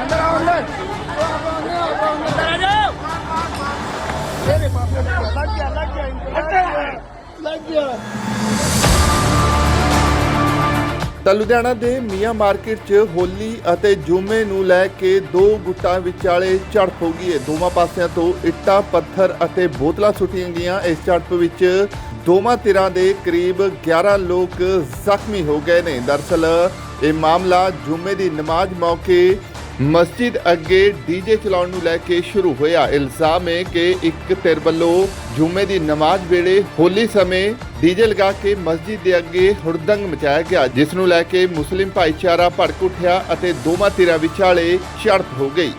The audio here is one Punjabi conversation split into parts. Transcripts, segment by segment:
ਅੰਦਰ ਆਓ ਅੰਦਰ ਮੇਰੇ ਬਾਪ ਲੱਗ ਗਿਆ ਲੱਗ ਗਿਆ ਲੱਗ ਗਿਆ ਤਾਂ ਲੁਧਿਆਣਾ ਦੇ ਮੀਆਂ ਮਾਰਕੀਟ 'ਚ ਹੋਲੀ ਅਤੇ ਜੁਮੇ ਨੂੰ ਲੈ ਕੇ ਦੋ ਗੁੱਟਾਂ ਵਿਚਾਲੇ ਝੜਪ ਹੋ ਗਈ ਹੈ। ਦੋਵਾਂ ਪਾਸਿਆਂ ਤੋਂ ਇੱਟਾਂ, ਪੱਥਰ ਅਤੇ ਬੋਤਲਾਂ ਸੁੱਟੀਆਂ ਗਈਆਂ। ਇਸ ਝੜਪ ਵਿੱਚ ਦੋਵਾਂ ਧਿਰਾਂ ਦੇ ਕਰੀਬ 11 ਲੋਕ ਜ਼ਖਮੀ ਹੋ ਗਏ ਨੇ। ਦਰਸਲ ਇਹ ਮਾਮਲਾ ਜੁਮੇ ਦੀ ਨਮਾਜ਼ ਮੌਕੇ ਮਸਜਿਦ ਅੱਗੇ ਡੀਜੇ ਚਲਾਉਣ ਨੂੰ ਲੈ ਕੇ ਸ਼ੁਰੂ ਹੋਇਆ। ਇਲਜ਼ਾਮ ਹੈ ਕਿ ਇੱਕ ਧਿਰ ਵੱਲੋਂ ਜੁਮੇ ਦੀ ਨਮਾਜ਼ ਵੇਲੇ ਹੋਲੀ ਸਮੇਂ ਡੀਜੇ ਲਗਾ ਕੇ ਮਸਜਿਦ ਦੇ ਅੱਗੇ ਹੁੜਦੰਗ ਮਚਾਇਆ ਗਿਆ, ਜਿਸ ਨੂੰ ਲੈ ਕੇ ਮੁਸਲਿਮ ਭਾਈਚਾਰਾ ਭੜਕ ਉੱਠਿਆ ਅਤੇ ਦੋਵਾਂ ਧਿਰਾਂ ਵਿਚਾਲੇ ਝੜਪ ਹੋ ਗਈ।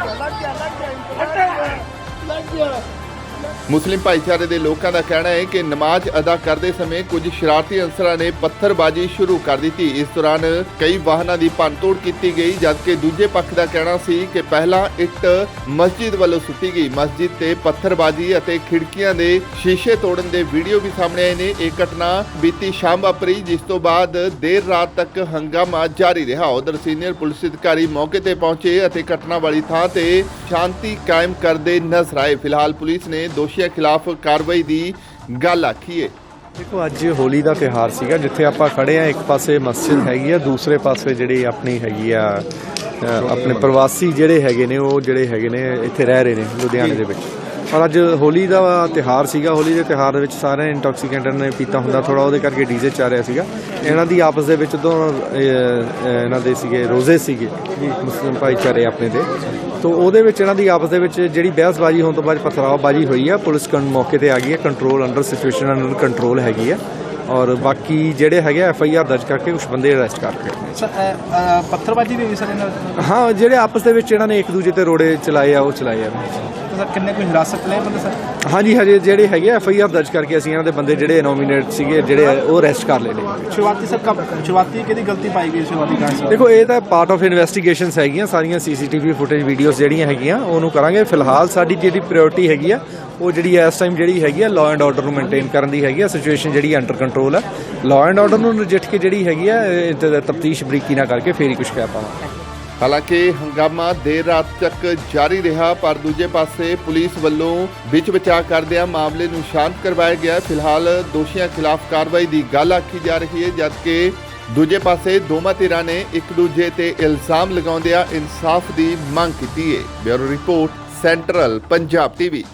ਮੇਰੇ ਬਾਪ ਨੇ ਲੱਗ ਗਿਆ ਲੱਗ ਗਿਆ ਲੱਗ ਗਿਆ ਮੁਸਲਿਮ ਭਾਈਚਾਰੇ ਦੇ ਲੋਕਾਂ ਦਾ ਕਹਿਣਾ ਹੈ ਕਿ ਨਮਾਜ਼ ਅਦਾ ਕਰਦੇ ਸਮੇਂ ਕੁਝ ਸ਼ਰਾਰਤੀ ਅਨਸਰਾਂ ਨੇ ਪੱਥਰਬਾਜ਼ੀ ਸ਼ੁਰੂ ਕਰ ਦਿੱਤੀ। ਇਸ ਦੌਰਾਨ ਕਈ ਵਾਹਨਾਂ ਦੀ ਭੰਨਤੋੜ ਕੀਤੀ ਗਈ, ਜਦਕਿ ਦੂਜੇ ਪੱਖ ਦਾ ਕਹਿਣਾ ਸੀ ਕਿ ਪਹਿਲਾਂ ਇੱਟ ਮਸਜਿਦ ਵੱਲੋਂ ਸੁੱਟੀ ਗਈ। ਮਸਜਿਦ ਤੇ ਪੱਥਰਬਾਜ਼ੀ ਅਤੇ ਖਿੜਕੀਆਂ ਦੇ ਸ਼ੀਸ਼ੇ ਤੋੜਨ ਦੇ ਵੀਡੀਓ ਵੀ ਸਾਹਮਣੇ ਆਏ ਨੇ। ਇਹ ਘਟਨਾ ਬੀਤੀ ਸ਼ਾਮ ਵਾਪਰੀ ਜਿਸ ਤੋਂ ਬਾਅਦ ਦੇਰ ਰਾਤ ਤੱਕ ਹੰਗਾਮਾ ਜਾਰੀ ਰਿਹਾ। ਉਧਰ ਸੀਨੀਅਰ ਪੁਲਿਸ ਅਧਿਕਾਰੀ ਮੌਕੇ ਤੇ ਪਹੁੰਚੇ ਅਤੇ ਘਟਨਾ ਵਾਲੀ ਥਾਂ ਤੇ ਸ਼ਾਂਤੀ ਕਾਇਮ ਕਰਦੇ ਨਜ਼ਰ ਆਏ। ਫਿਲਹਾਲ ਪੁਲਿਸ ਨੇ ਦੋਸ਼ੀਆਂ ਖਿਲਾਫ ਕਾਰਵਾਈ ਦੀ ਗੱਲ ਆਖੀ ਹੈ ਦੇਖੋ, ਅੱਜ ਹੋਲੀ ਦਾ ਤਿਉਹਾਰ ਸੀਗਾ, ਜਿੱਥੇ ਆਪਾਂ ਖੜੇ ਆ ਇੱਕ ਪਾਸੇ ਮਸਜਿਦ ਹੈਗੀ ਆ, ਦੂਸਰੇ ਪਾਸੇ ਜਿਹੜੀ ਆਪਣੀ ਹੈਗੀ ਆ ਆਪਣੇ ਪ੍ਰਵਾਸੀ ਜਿਹੜੇ ਹੈਗੇ ਨੇ, ਉਹ ਜਿਹੜੇ ਹੈਗੇ ਨੇ, ਇੱਥੇ ਰਹਿ ਰਹੇ ਨੇ ਲੁਧਿਆਣੇ ਦੇ ਵਿੱਚ। ਪਰ ਅੱਜ ਹੋਲੀ ਦਾ ਤਿਉਹਾਰ ਸੀਗਾ ਹੋਲੀ ਦੇ ਤਿਉਹਾਰ ਦੇ ਵਿੱਚ ਸਾਰੇ ਇੰਟੌਕਸੀਕੈਂਟ ਨੇ ਪੀਤਾ ਹੁੰਦਾ ਥੋੜਾ ਉਹਦੇ ਕਰਕੇ ਡੀਜ਼ੇ ਚੱਲ ਰਿਹਾ ਸੀਗਾ। ਇਹਨਾਂ ਦੀ ਆਪਸ ਦੇ ਵਿੱਚ ਤੋਂ ਇਹਨਾਂ ਦੇ ਸੀਗੇ ਰੋਜ਼ੇ ਸੀਗੇ ਮੁਸਲਿਮ ਭਾਈਚਾਰੇ ਆਪਣੇ ਦੇ। ਤੋਂ ਉਹਦੇ ਵਿੱਚ ਇਹਨਾਂ ਦੀ ਆਪਸ ਦੇ ਵਿੱਚ ਜਿਹੜੀ ਬਹਿਸਬਾਜ਼ੀ ਹੋਣ ਤੋਂ ਬਾਅਦ ਪਥਰਾਵਬਾਜ਼ੀ ਹੋਈ ਆ ਪੁਲਿਸ ਕੰ ਮੌਕੇ ਤੇ ਆ ਗਈ ਹੈ control under situation under control ਹੈਗੀ ਆ। ਔਰ ਬਾਕੀ ਜਿਹੜੇ ਹੈਗੇ ਐਫ ਆਈ ਆਰ ਦਰਜ ਕਰਕੇ ਕੁਝ ਬੰਦੇ ਅਰੈਸਟ ਕਰਕੇ ਪੱਥਰਬਾਜ਼ੀ ਵੀ ਹੋਈ ਸਰ ਇਹਨਾਂ ਹਾਂ ਜਿਹੜੇ ਆਪਸ ਦੇ ਵਿੱਚ ਇਹਨਾਂ ਨੇ ਇੱਕ ਦੂਜੇ ਤੇ ਰੋੜੇ ਚਲਾਏ ਆ ਉਹ ਚਲਾਏ ਆ। ਸਰ ਕਿੰਨੇ ਕੋਈ ਹਿਰਾਸਤ ਲਏ ਬੰਦੇ ਸਰ? ਹਾਂਜੀ ਹਜੇ ਜਿਹੜੇ ਹੈਗੇ ਐਫ ਆਈ ਆਰ ਦਰਜ ਕਰਕੇ ਅਸੀਂ ਇਹਨਾਂ ਦੇ ਬੰਦੇ ਜਿਹੜੇ ਨੋਮੀਨੇਟ ਸੀਗੇ ਜਿਹੜੇ ਉਹ ਅਰੈਸਟ ਕਰ ਲਏ ਨੇ। ਸ਼ੁਰੂਆਤੀ ਸਰ ਕਬ ਸ਼ੁਰੂਆਤੀ ਕਿਹਦੀ ਗਲਤੀ ਪਾਈ ਗਈ ਸ਼ੁਰੂਆਤੀ ਸਰ? ਦੇਖੋ ਇਹ ਤਾਂ ਪਾਰਟ ਆਫ ਇਨਵੈਸਟੀਗੇਸ਼ਨਸ ਹੈਗੀਆਂ ਸਾਰੀਆਂ ਸੀਸੀਟੀਵੀ ਫੁਟੇਜ ਵੀਡੀਓਜ਼ ਜਿਹੜੀਆਂ ਹੈਗੀਆਂ ਉਹਨੂੰ ਕਰਾਂਗੇ। ਫਿਲਹਾਲ ਸਾਡੀ ਜਿਹੜੀ ਪ੍ਰਾਇੋਰਟੀ ਹੈਗੀ ਆ ਉਹ ਜਿਹੜੀ ਇਸ ਟਾਈਮ ਜਿਹੜੀ ਹੈਗੀ ਆ ਲਾਅ ਐਂਡ ਆਰਡਰ ਨੂੰ ਮੇਨਟੇਨ ਕਰਨ ਦੀ ਹੈਗੀ ਆ। ਸਿਚੁਏਸ਼ਨ ਜਿਹੜੀ ਅੰਡਰ ਕੰਟਰੋਲ ਆ। ਲਾਅ ਐਂਡ ਆਰਡਰ ਨੂੰ ਨਜਿੱਠ ਕੇ ਜਿਹੜੀ ਹੈਗੀ ਆ ਤਫਤੀਸ਼ ਬਰੀਕੀ ਨਾਲ ਕਰਕੇ ਫੇਰ ਹੀ ਕੁਝ ਕਹਿ ਪਾਵਾਂਗੇ। ਹਾਲਾਂਕਿ ਹੰਗਾਮਾ ਦੇਰ ਰਾਤ ਤੱਕ ਜਾਰੀ ਰਿਹਾ, ਪਰ ਦੂਜੇ ਪਾਸੇ ਪੁਲਿਸ ਵੱਲੋਂ ਵਿੱਚ ਬਚਾਅ ਕਰਦਿਆਂ ਮਾਮਲੇ ਨੂੰ ਸ਼ਾਂਤ ਕਰਵਾਇਆ ਗਿਆ। ਫਿਲਹਾਲ ਦੋਸ਼ੀਆਂ ਖਿਲਾਫ ਕਾਰਵਾਈ ਦੀ ਗੱਲ ਆਖੀ ਜਾ ਰਹੀ ਹੈ, ਜਦਕਿ ਦੂਜੇ ਪਾਸੇ ਦੋਵਾਂ ਧਿਰਾਂ ਨੇ ਇੱਕ ਦੂਜੇ ਤੇ ਇਲਜ਼ਾਮ ਲਗਾਉਂਦਿਆਂ ਇਨਸਾਫ ਦੀ ਮੰਗ ਕੀਤੀ ਹੈ। Bureau report, central Punjab TV.